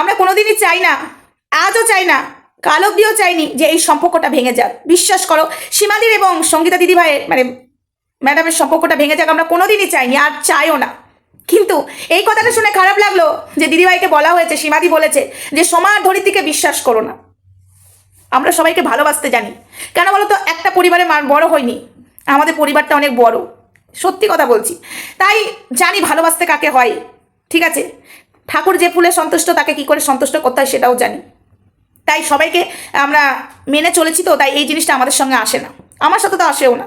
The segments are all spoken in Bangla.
আমরা কোনোদিনই চাই না, আজও চাই না, কাল অব্দিও চাইনি যে এই সম্পর্কটা ভেঙে যাক। বিশ্বাস করো, সীমাদির এবং সঙ্গীতা দিদিভাইয়ের মানে ম্যাডামের সম্পর্কটা ভেঙে যাক আমরা কোনোদিনই চাইনি, আর চাইও না। কিন্তু এই কথাটা শুনে খারাপ লাগল যে দিদিভাইকে বলা হয়েছে, সীমাদি বলেছে যে সোমা আর ধরিত্রীকে বিশ্বাস করো না। আমরা সবাইকে ভালোবাসতে জানি। কেন বলো তো একটা পরিবারে বড় হয়নি, আমাদের পরিবারটা অনেক বড়। সত্যি কথা বলছি। তাই জানি ভালোবাসতে কাকে হয়, ঠিক আছে? ঠাকুর যে ফুলে সন্তুষ্ট, তাকে কি করে সন্তুষ্ট করতে হয় সেটাও জানি। তাই সবাইকে আমরা মেনে চলেছি তো, তাই এই জিনিসটা আমাদের সঙ্গে আসে না। আমার সাথে তো আসেও না।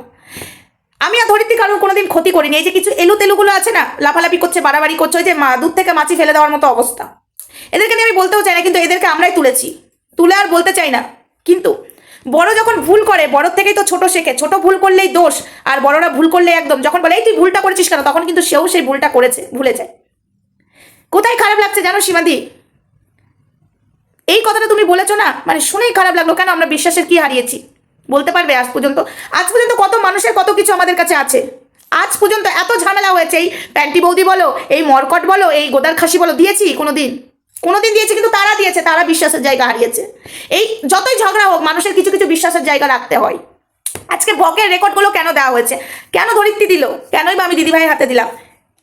আমি আর ধরিত্রী কারোর কোনোদিন ক্ষতি করিনি। এই যে কিছু এলু তেলুগুলো আছে না, লাফালাফি করছে, বাড়াবাড়ি করছে, ওই যে মা, দুধ থেকে মাছি ফেলে দেওয়ার মতো অবস্থা। এদেরকে নিয়ে আমি বলতেও চাই না, কিন্তু এদেরকে আমরাই তুলেছি। তুলে আর বলতে চাই না। কিন্তু বড় যখন ভুল করে বড় থেকেই তো ছোট শেখে। ছোট ভুল করলেই দোষ, আর বড়রা ভুল করলে একদম। যখন বলে, এই তুই ভুলটা করেছিস কেন? তখন কিন্তু সেও সেই ভুলটা করেছে, ভুলে যায়। কোথায় খারাপ লাগছে জানো সীমাদি? এই কথাটা তুমি বলেছ না? মানে শুনেই খারাপ লাগল। কেন আমরা বিশ্বাসের কি হারিয়েছি? বলতে পারবে আজ পর্যন্ত? আজ পর্যন্ত কত মানুষের কত কিছু আমাদের কাছে আছে? আজ পর্যন্ত এত ঝামেলা হয়েছে। এই প্যান্টি বৌদি বলো, এই মরকট বলো, এই গোদার খাসি বলো, দিয়েছি কোনো দিন কোনোদিন দিয়েছে, কিন্তু তারা দিয়েছে, তারা বিশ্বাসের জায়গা হারিয়েছে। এই যতই ঝগড়া হোক, মানুষের কিছু কিছু বিশ্বাসের জায়গা রাখতে হয়। আজকে বকের রেকর্ডগুলো কেন দেওয়া হয়েছে? কেন ধরিত্রী দিল? কেনই বা আমি দিদিভাইয়ের হাতে দিলাম?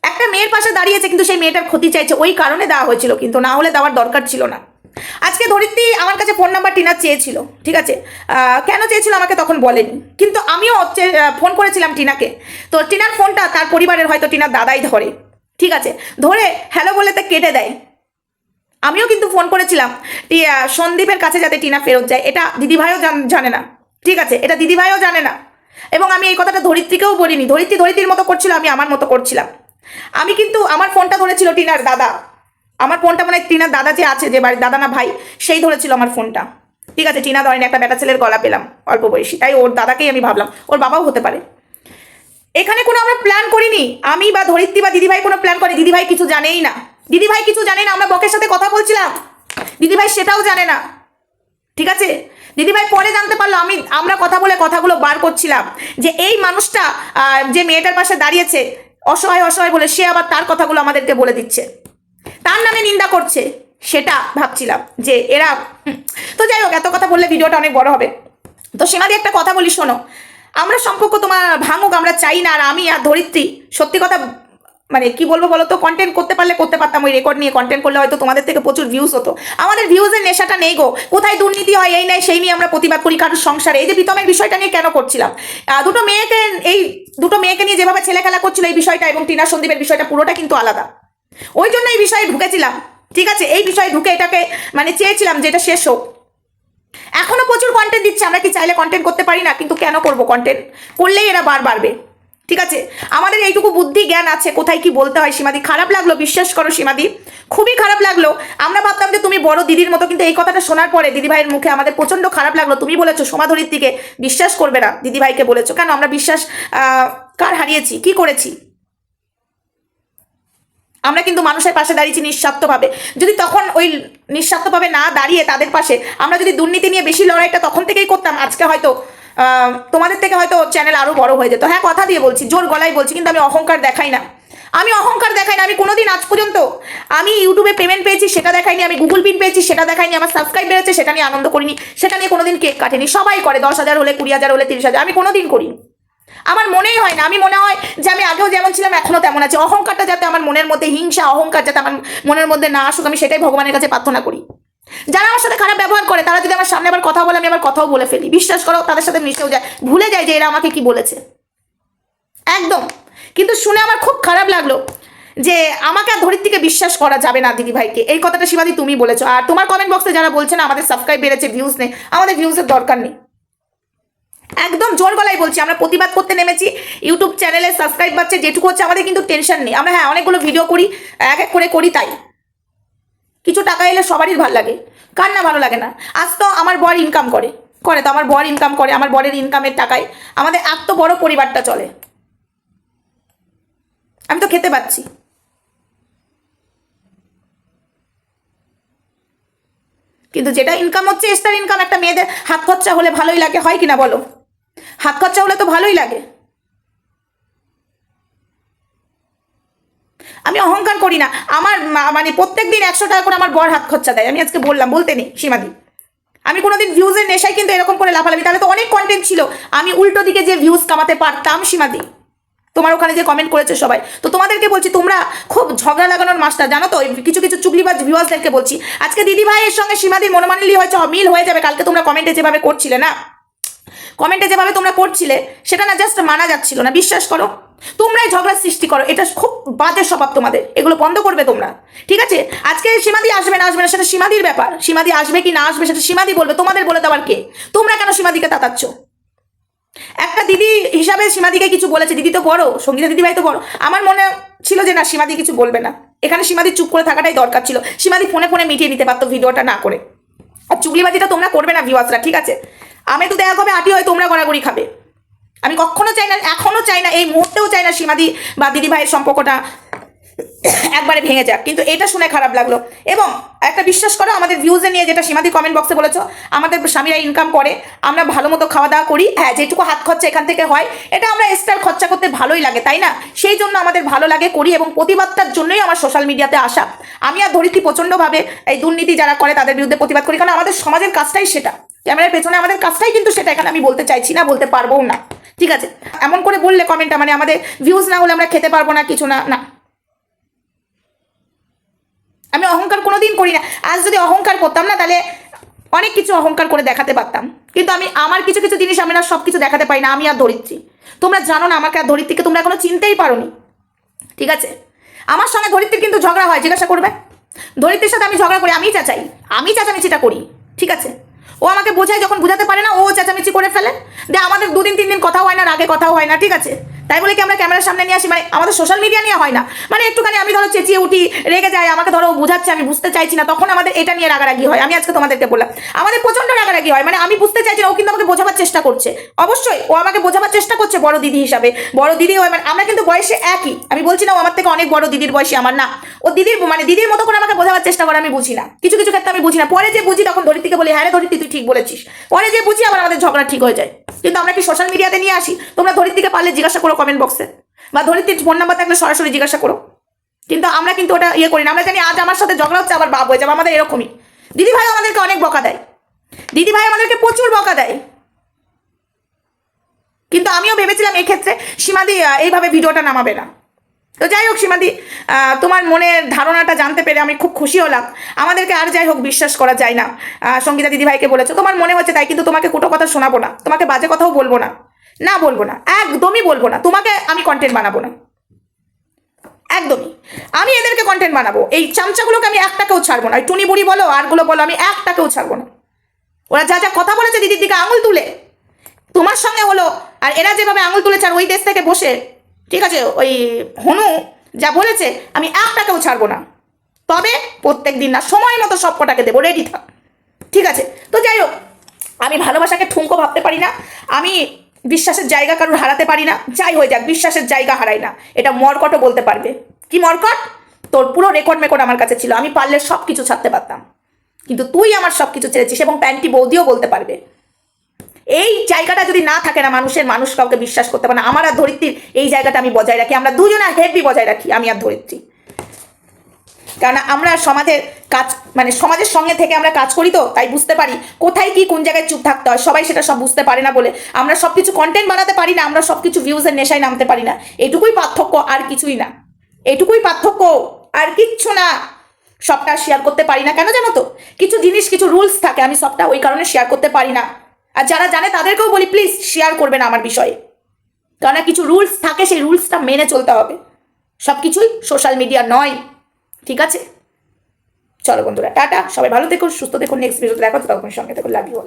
একটা মেয়ের পাশে দাঁড়িয়েছে, কিন্তু সেই মেয়েটার ক্ষতি চাইছে। ওই কারণে দেওয়া হয়েছিল, কিন্তু না হলে দেওয়ার দরকার ছিল না। আজকে ধরিত্রী আমার কাছে ফোন নাম্বার টিনার চেয়েছিল, ঠিক আছে? কেন চেয়েছিল আমাকে তখন বলেনি। কিন্তু আমিও ফোন করেছিলাম টিনাকে। তো টিনার ফোনটা তার পরিবারের হয়তো টিনার দাদাই ধরে, ঠিক আছে? ধরে হ্যালো বলে তা কেটে দেয়। আমিও কিন্তু ফোন করেছিলাম সন্দীপের কাছে যাতে টিনা ফেরত যায়। এটা দিদিভাইও জানে না, ঠিক আছে? এটা দিদিভাইও জানে না। এবং আমি এই কথাটা ধরিত্রীকেও বলিনি। ধরিত্রী ধরিত্রীর মতো করছিল, আমি আমার মতো করছিলাম। আমি কিন্তু, আমার ফোনটা ধরেছিল টিনার দাদা। আমার ফোনটা মানে টিনার দাদা যে আছে, যে বাড়ির দাদা না ভাই, সেই ধরেছিল আমার ফোনটা। ঠিক আছে, টিনা ধরেন, একটা বেটা ছেলের গলা পেলাম, অল্প বয়সী। তাই ওর দাদাকেই আমি ভাবলাম, ওর বাবাও হতে পারে। এখানে কোনো আমরা প্ল্যান করিনি। আমি বা ধরিত্রী বা দিদিভাই কোনো প্ল্যান করে দিদিভাই কিছু জানেই না। দিদিভাই কিছু জানে না, আমরা বকের সাথে কথা বলছিলাম। দিদিভাই সেটাও জানে না। ঠিক আছে? দিদিভাই পরে জানতে পারল, আমি, আমরা কথা বলে কথাগুলো বার করছিলাম। যে এই মানুষটা যে মেয়েটার পাশে দাঁড়িয়েছে অসহায় অসহায় বলে সে আবার তার কথাগুলো আমাদেরকে বলে দিচ্ছে। তার নামে নিন্দা করছে, সেটা ভাবছিলাম যে এরা তো যাই হোক, এত কথা বললে ভিডিওটা অনেক বড় হবে। তো সীমাদি একটা কথা বলি, শোনো। আমরা সম্পর্ক তোমার ভাঙুক, আমরা চাই না, আর আমি আর ধরিত্রী, সত্যি কথা মানে কি বলব বলো তো কন্টেন্ট করতে পারলে করতে পারতাম, ওই রেকর্ড নিয়ে কন্টেন্ট করলে হয়তো তোমাদের থেকে প্রচুর ভিউজ হতো। আমাদের ভিউজের নেশাটা নেই গো। কোথায় দুর্নীতি হয়, এই নাই, সেই নিয়ে আমরা প্রতিবাদ করি, কারোর সংসারে। এই যে প্রীতমের বিষয়টা নিয়ে কেন করছিলাম? দুটো মেয়েকে এই দুটো মেয়েকে নিয়ে যেভাবে ছেলে খেলা করছিল এই বিষয়টা এবং টিনা সন্দীপের বিষয়টা পুরোটা কিন্তু আলাদা। ওই জন্য এই বিষয়ে ঢুকেছিলাম। ঠিক আছে? এই বিষয়ে ঢুকে এটাকে মানে চেয়েছিলাম যে এটা শেষ হোক। এখনও প্রচুর কন্টেন্ট দিচ্ছে, আমরা কি চাইলে কন্টেন্ট করতে পারি না? কিন্তু কেন করব কন্টেন্ট করলেই এরা বার বাড়বে। ঠিক আছে? আমাদের এইটুকু বুদ্ধি, জ্ঞান আছে। কোথায় কি বলতে হয় সীমাদি? খারাপ লাগল, বিশ্বাস করো সীমাদি। খুবই খারাপ লাগল। আমরা ভাবতাম যে তুমি বড় দিদির মতো, কিন্তু এই কথাটা শোনার পরে দিদিভাইয়ের মুখে আমাদের প্রচণ্ড খারাপ লাগল। তুমি বলেছ, সোমাধরির দিকে বিশ্বাস করবে না, দিদিভাইকে বলেছ। কেন? আমরা বিশ্বাস কার হারিয়েছি? কি করেছি? আমরা কিন্তু মানুষের পাশে দাঁড়িয়েছি নিঃস্বার্থভাবে। যদি তখন ওই নিঃস্বার্থভাবে না দাঁড়িয়ে তাদের পাশে, আমরা যদি দুর্নীতি নিয়ে বেশি লড়াইটা তখন থেকেই করতাম, আজকে হয়তো তোমাদের থেকে হয়তো চ্যানেল আরও বড় হয়ে যেত। হ্যাঁ কথা দিয়ে বলছি, জোর গলায় বলছি, কিন্তু আমি অহংকার দেখাই না। আমি অহংকার দেখাই না, আমি কোনোদিন আজ পর্যন্ত আমি ইউটিউবে পেমেন্ট পেয়েছি, সেটা দেখাইনি, আমি গুগল পিন পেয়েছি, সেটা দেখাইনি, আমার সাবস্ক্রাইব বেড়েছে, সেটা নিয়ে আনন্দ করিনি, সেটা নিয়ে কোনোদিন কেক কাটেনি। সবাই করে, দশ হাজার হলে, কুড়ি হাজার হলে, তিরিশ হাজার, আমি কোনোদিন করিনি। আমার মনেই হয় না, আমি মনে হয় যে আমি আগেও যেমন ছিলাম এখনও তেমন আছে। অহংকারটা যাতে আমার মনের মধ্যে, হিংসা, অহংকার যাতে আমার মনের মধ্যে না আসুক, আমি সেটাই ভগবানের কাছে প্রার্থনা করি। যারা আমার সাথে খারাপ ব্যবহার করে, তারা যদি আমার সামনে আবার কথা বলে, আমি আবার কথাও বলে ফেলি। বিশ্বাস করো, তাদের সাথে মিশেও যায়। ভুলে যায় যে এরা আমাকে কি বলেছে। একদম। কিন্তু শুনে আমার খুব খারাপ লাগল যে আমাকে আর ধরিত্রীকে বিশ্বাস করা যাবে না দিদি ভাইকে। এই কথাটা শিবাদি তুমি বলেছ। আর তোমার কমেন্ট বক্সে যারা বলছে না, আমাদের সাবস্ক্রাইব বেড়েছে ভিউজ নেই, আমাদের ভিউজের দরকার নেই। একদম জোর গলায় বলছি, আমরা প্রতিবাদ করতে নেমেছি। ইউটিউব চ্যানেলে সাবস্ক্রাইব বাড়ছে, যেটুকু হচ্ছে, আমাদের কিন্তু টেনশন নেই। আমরা হ্যাঁ অনেকগুলো ভিডিও করি, এক এক করে করি তাই। কিছু টাকা এলে সবারই ভালো লাগে। কার না ভালো লাগে না? আজ তো আমার বর ইনকাম করে। করে তো আমার বর ইনকাম করে, আমার বরের ইনকামের টাকায়। আমাদের এত বড় পরিবারটা চলে। আমি তো খেতে পাচ্ছি। কিন্তু যেটা ইনকাম হচ্ছে এক্সট্রা ইনকাম একটা মেয়েদের হাত খরচা হলে ভালোই লাগে, হয় কিনা বলো? হাত খরচা হলে তো ভালোই লাগে। আমি অহংকার করি না। আমার মানে প্রত্যেক দিন একশো টাকা করে আমার বর হাত খরচা দেয়। আমি আজকে বললাম, বলতে নেই সীমাদি। আমি কোনোদিন ভিউজের নেশায় কিন্তু এরকম করে লাফালাফি, তাহলে তো অনেক কন্টেন্ট ছিল। আমি উল্টো দিকে যে ভিউজ কামাতে পারতাম সীমাদি। তোমার ওখানে যে কমেন্ট করেছে সবাই। তো তোমাদেরকে বলছি, তোমরা খুব ঝগড়া লাগানোর মাস্টার, জানো তো? কিছু কিছু চুগলিবাজ ভিউয়ার্সদেরকে বলছি, আজকে দিদি ভাইয়ের সঙ্গে সীমাদির মনোমানিলি হয়েছে মিল হয়ে যাবে কালকে তোমরা কমেন্টে যেভাবে করছিলে না? কমেন্টে যেভাবে তোমরা করছিলে, সেটা না জাস্ট মানা যাচ্ছিল না। বিশ্বাস করো। তোমরাই ঝগড়ার সৃষ্টি করো, এটা খুব বাজে স্বভাব তোমাদের, এগুলো বন্ধ করবে তোমরা। ঠিক আছে? আজকে সীমাদি আসবে না আসবে না সেটা সীমাদির ব্যাপার। সীমাদি আসবে কি না আসবে সেটা সীমাদি বলবে, তোমাদের বলে দেওয়ার কে? তোমরা কেন সীমাদিকে তাতাচ্ছ? একটা দিদি হিসাবে সীমাদিকে কিছু বলেছে, দিদি তো বড়, সঙ্গীতা দিদি ভাই তো বড়। আমার মনে ছিল যে না, সীমাদি কিছু বলবে না। এখানে সীমাদি চুপ করে থাকাটাই দরকার ছিল। সীমাদি ফোনে ফোনে মিটিয়ে নিতে পারতো ভিডিওটা না করে। আর চুগলিবাজিটা তোমরা করবে না ভিউয়ার্সরা ঠিক আছে? আমি তো দেখা হবে, আটি হয়, তোমরা গড়াগড়ি খাবে। আমি কখনো চাই না, এখনও চাই না, এই মুহূর্তেও চাই না সীমাদি বা দিদি ভাইয়ের সম্পর্কটা একবারে ভেঙে যাক। কিন্তু এটা শুনে খারাপ লাগল। এবং একটা বিশ্বাস করো, আমাদের ভিউজে নিয়ে যেটা সীমাদি কমেন্ট বক্সে বলেছ, আমাদের স্বামীরা ইনকাম করে, আমরা ভালো মতো খাওয়া দাওয়া করি হ্যাঁ যেটুকু হাত খরচা এখান থেকে হয়, এটা আমরা এক্সট্রা খরচা করতে ভালোই লাগে, তাই না? সেই জন্য আমাদের ভালো লাগে, করি এবং প্রতিবাদটার জন্যই আমার সোশ্যাল মিডিয়াতে আসা। আমি আর ধরিত্রী প্রচণ্ডভাবে এই দুর্নীতি যারা করে, তাদের বিরুদ্ধে প্রতিবাদ করি, কারণ আমাদের সমাজের কাজটাই সেটা। ক্যামেরার পেছনে আমাদের কাজটাই কিন্তু সেটা, এখানে আমি বলতে চাইছি না, বলতে পারবও না। ঠিক আছে? এমন করে বললে কমেন্টটা মানে আমাদের ভিউজ না হলে আমরা খেতে পারব না, কিছু না না। আমি অহংকার কোনোদিন করি না। আজ যদি অহংকার করতাম না, তাহলে অনেক কিছু অহংকার করে দেখাতে পারতাম। কিন্তু আমি আমার কিছু কিছু জিনিস আমি না সব কিছু দেখাতে পারি না, আমি আর ধরিত্রী তোমরা জানো না, আমাকে আর ধরিত্রীকে তোমরা এখনও চিনতেই পারোনি। ঠিক আছে? আমার সঙ্গে ধরিত্রীর কিন্তু ঝগড়া হয়, জিজ্ঞাসা করবে। ধরিত্রীর সাথে আমি ঝগড়া করি আমি চাচাই আমি চাচামেচিটা করি। ঠিক আছে? ও আমাকে বোঝায় যখন বোঝাতে পারে না, ও চেঁচামেচি করে ফেলে। দে, আমাদের দুদিন, তিন দিন কথাও হয় না আগে কথাও হয় না, ঠিক আছে? তাই বলে কি আমরা ক্যামেরার সামনে নিয়ে আসি? মানে আমাদের সোশ্যাল মিডিয়া নিয়ে হয় না। মানে একটুখানি আমি ধরো চেঁচিয়ে উঠি, রেগে যাই, আমাকে ধরো বোঝাচ্ছে, আমি বুঝতে চাইছি না, তখন আমাদের এটা নিয়ে রাগারাগি হয়। আমি আজকে তোমাদেরকে বললাম, আমাদের প্রচণ্ড রাগারাগি হয়। মানে আমি বুঝতে চাইছি না, ও কিন্তু আমাকে বোঝাবার চেষ্টা করছে। অবশ্যই ও আমাকে বোঝাবার চেষ্টা করছে বড় দিদি হিসাবে। বড় দিদি মানে আমরা কিন্তু বয়সে একই। আমি বলছি না ও আমার থেকে অনেক বড় দিদির বয়সী, আমার না। ও দিদির মানে দিদির মতো করে আমাকে বোঝাবার চেষ্টা করে আমি বুঝি না। কিছু কিছু ক্ষেত্রে আমি বুঝি না। পরে যে বুঝি, তখন ধরিত্রীকে বলি হ্যাঁ রে ধরিত্রী, তুই ঠিক বলেছিস। পরে যে বুঝি, আবার আমাদের ঝগড়া ঠিক হয়ে যায়। কিন্তু আমরা কি সোশ্যাল মিডিয়াতে নিয়ে আসি। তোমরা ধরিত্রীকে পারলে জিজ্ঞাসা করো কমেন্ট বক্সে বা ধরিত্রীর ফোন নাম্বার থাকলে সরাসরি জিজ্ঞাসা করো। কিন্তু আমরা কিন্তু ওটা ইয়ে করি না। আমরা জানি আজ আমার সাথে ঝগড়া হচ্ছে, আবার বাপ হয়ে যাবে। আমাদের এরকমই। দিদি ভাই আমাদেরকে অনেক বকা দেয়। দিদি ভাই আমাদেরকে প্রচুর বকা দেয়। কিন্তু আমিও ভেবেছিলাম এক্ষেত্রে সীমা সীমাদি এইভাবে ভিডিওটা নামাবে না। তো যাই হোক সীমাদি তোমার মনের ধারণাটা জানতে পেরে আমি খুব খুশি হলাম। আমাদেরকে আর যাই হোক বিশ্বাস করা যায় না। সঙ্গীতা দিদি ভাইকে বলেছ, তোমার মনে হচ্ছে তাই, কিন্তু তোমাকে কুটো কথা শোনাবো না। তোমাকে বাজে কথাও বলব না। না বলব না, একদমই বলব না। তোমাকে আমি কন্টেন্ট বানাবো না। একদমই। আমি এদেরকে কন্টেন্ট বানাবো। এই চামচাগুলোকে আমি একটাকেও ছাড়বো না। ওই টুনি বুড়ি বলো, আরগুলো বলো, আমি একটাকেও ছাড়বো না। ওরা যা যা কথা বলেছে, দিদির দিকে আঙুল তুলে। তোমার সঙ্গে হলো, আর এরা যেভাবে আঙুল তুলেছে, আর ওই দেশ থেকে বসে ঠিক আছে, ওই হনু যা বলেছে, আমি একটাকেও ছাড়বো না। তবে প্রত্যেক দিন না, সময় মতো সব কটাকে দেবো রেডি থাক। ঠিক আছে, তো যাই হোক, আমি ভালোবাসাকে ঠুনকো ভাবতে পারি না, আমি বিশ্বাসের জায়গা কারোর হারাতে পারি না, যাই হয়ে যাক, বিশ্বাসের জায়গা হারাই না। এটা মরকটও বলতে পারবে। কি মরকট? তোর পুরো রেকর্ড মেকর্ড আমার কাছে ছিল, আমি পারলে সব কিছু ছাড়তে পারতাম। কিন্তু তুই আমার সব কিছু ছেড়েছিস এবং প্যান্টি বৌদিও বলতে পারবে। এই জায়গাটা যদি না থাকে না মানুষের, মানুষ কাউকে বিশ্বাস করতে পারে না। আমার আর ধরিত্রীর এই জায়গাটা আমি বজায় রাখি। আমরা দুজনে হেভি বজায় রাখি, আমি আর ধরিত্রী। কারণ আমরা সমাজের কাজ মানে সমাজের সঙ্গে থেকে আমরা কাজ করি তো, তাই বুঝতে পারি কোথায় কি, কোন জায়গায় চুপ থাকতে হয়। সবাই সেটা সব বুঝতে পারে না বলে আমরা সব কিছু কন্টেন্ট বানাতে পারি না, আমরা সব কিছু ভিউজের নেশায় নামতে পারি না। এটুকুই পার্থক্য, আর কিছুই না। এটুকুই পার্থক্য, আর কিচ্ছু না। সবটা শেয়ার করতে পারি না। কেন জানো তো? কিছু জিনিস, কিছু রুলস থাকে, আমি সবটা ওই কারণে শেয়ার করতে পারি না। আর যারা জানে তাদেরকেও বলি প্লিজ শেয়ার করবেন আমার বিষয়ে। কেননা কিছু রুলস থাকে, সেই রুলসটা মেনে চলতে হবে। সব কিছুই সোশ্যাল মিডিয়া নয়। ঠিক আছে? চলো বন্ধুরা, টাটা। সবাই ভালো দেখুন সুস্থ দেখুন নেক্সট ভিডিওতে দেখা তখন সঙ্গে দেখুন লাভ ইউ